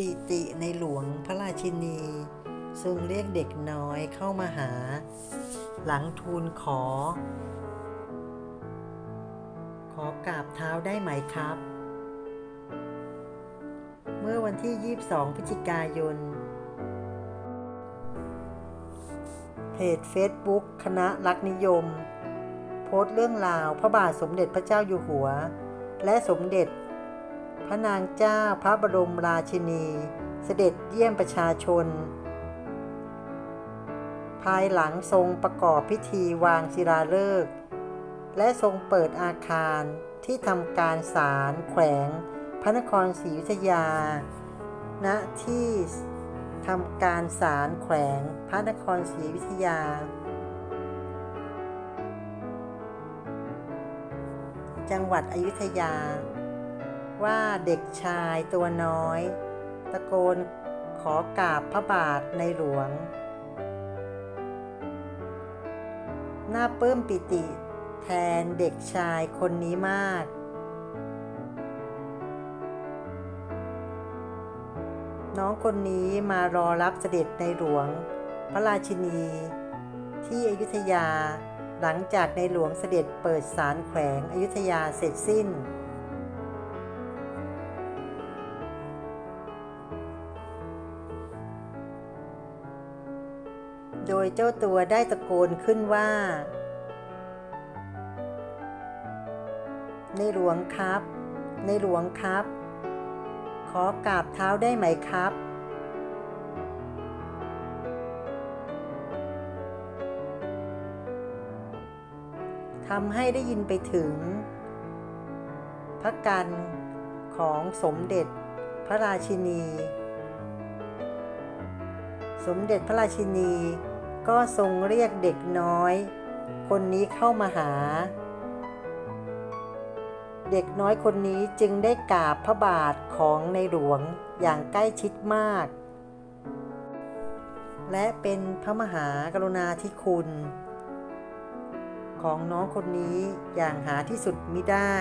ปีติในหลวงพระราชินีทรงเรียกเด็กน้อยเข้ามาหา หลังทูลขอ ขอกราบเท้าได้ไหมครับ เมื่อวันที่ 22 พฤศจิกายน เพจ Facebook คณะรักนิยม โพสต์เรื่องราวพระบาทสมเด็จพระเจ้าอยู่หัว และสมเด็จ พระนางเจ้าพระบรมราชินี เสด็จเยี่ยมประชาชน ภายหลังทรงประกอบพิธีวางศิลาฤกษ์และทรงเปิดอาคารที่ทำการศาลแขวง พระนครศรีอยุธยา ณ ที่ทำการศาลแขวง พระนครศรีอยุธยา จังหวัดอยุธยา ว่าเด็กชายตัวน้อย ตะโกนขอกราบพระบาทในหลวงน่าปลื้มปิติแทนเด็กชายคนนี้มาก น้องคนนี้มารอรับเสด็จในหลวง พระราชินี ที่อยุธยาหลังจากในหลวงเสด็จเปิดศาลแขวงอยุธยาเสร็จสิ้น โดยเจ้าตัวได้ตะโกนขึ้นว่า ในหลวงครับ ในหลวงครับ ขอกราบเท้าได้ไหมครับ ทำให้ได้ยินไปถึง พระกันของสมเด็จพระราชินี สมเด็จพระราชินี ก็ทรงเรียกเด็กน้อย คนนี้เข้ามาหา เด็กน้อยคนนี้จึงได้กราบพระบาทของในหลวงอย่างใกล้ชิดมาก และเป็นพระมหากรุณาธิคุณ ของน้องคนนี้อย่างหาที่สุดมิได้